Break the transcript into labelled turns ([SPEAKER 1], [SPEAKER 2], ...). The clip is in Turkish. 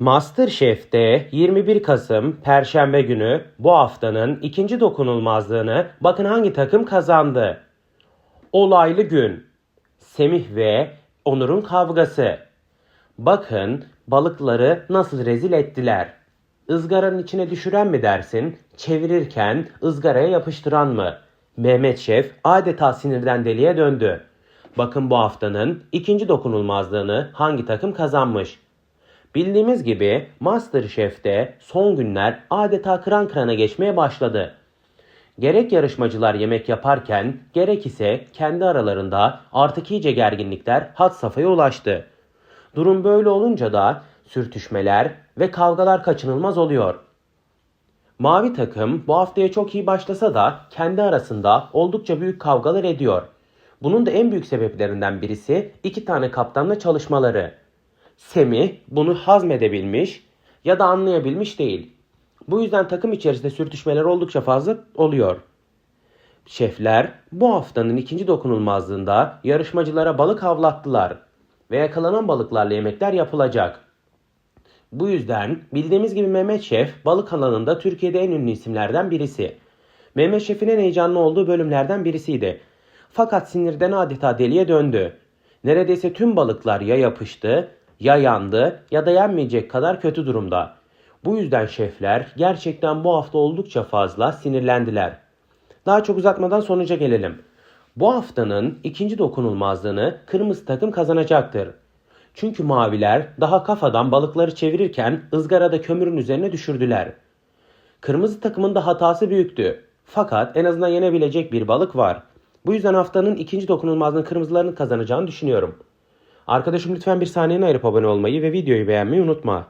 [SPEAKER 1] MasterChef'te 21 Kasım Perşembe günü bu haftanın ikinci dokunulmazlığını bakın hangi takım kazandı. Olaylı gün. Semih ve Onur'un kavgası. Bakın balıkları nasıl rezil ettiler. Izgaranın içine düşüren mi dersin, çevirirken ızgaraya yapıştıran mı? Mehmet Şef adeta sinirden deliye döndü. Bakın bu haftanın ikinci dokunulmazlığını hangi takım kazanmış? Bildiğimiz gibi MasterChef'te son günler adeta kıran kırana geçmeye başladı. Gerek yarışmacılar yemek yaparken gerek ise kendi aralarında artık iyice gerginlikler had safhaya ulaştı. Durum böyle olunca da sürtüşmeler ve kavgalar kaçınılmaz oluyor. Mavi takım bu haftaya çok iyi başlasa da kendi arasında oldukça büyük kavgalar ediyor. Bunun da en büyük sebeplerinden birisi iki tane kaptanla çalışmaları. Semih bunu hazmedebilmiş ya da anlayabilmiş değil. Bu yüzden takım içerisinde sürtüşmeler oldukça fazla oluyor. Şefler bu haftanın ikinci dokunulmazlığında yarışmacılara balık avlattılar ve yakalanan balıklarla yemekler yapılacak. Bu yüzden bildiğimiz gibi Mehmet Şef balık alanında Türkiye'de en ünlü isimlerden birisi. Mehmet Şef'in en heyecanlı olduğu bölümlerden birisiydi. Fakat sinirden adeta deliye döndü. Neredeyse tüm balıklar ya yapıştı, ya yandı ya da yenmeyecek kadar kötü durumda. Bu yüzden şefler gerçekten bu hafta oldukça fazla sinirlendiler. Daha çok uzatmadan sonuca gelelim. Bu haftanın ikinci dokunulmazlığını kırmızı takım kazanacaktır. Çünkü maviler daha kafadan balıkları çevirirken ızgarada kömürün üzerine düşürdüler. Kırmızı takımın da hatası büyüktü. Fakat en azından yenebilecek bir balık var. Bu yüzden haftanın ikinci dokunulmazlığını kırmızıların kazanacağını düşünüyorum. Arkadaşım lütfen bir saniyeni ayırıp abone olmayı ve videoyu beğenmeyi unutma.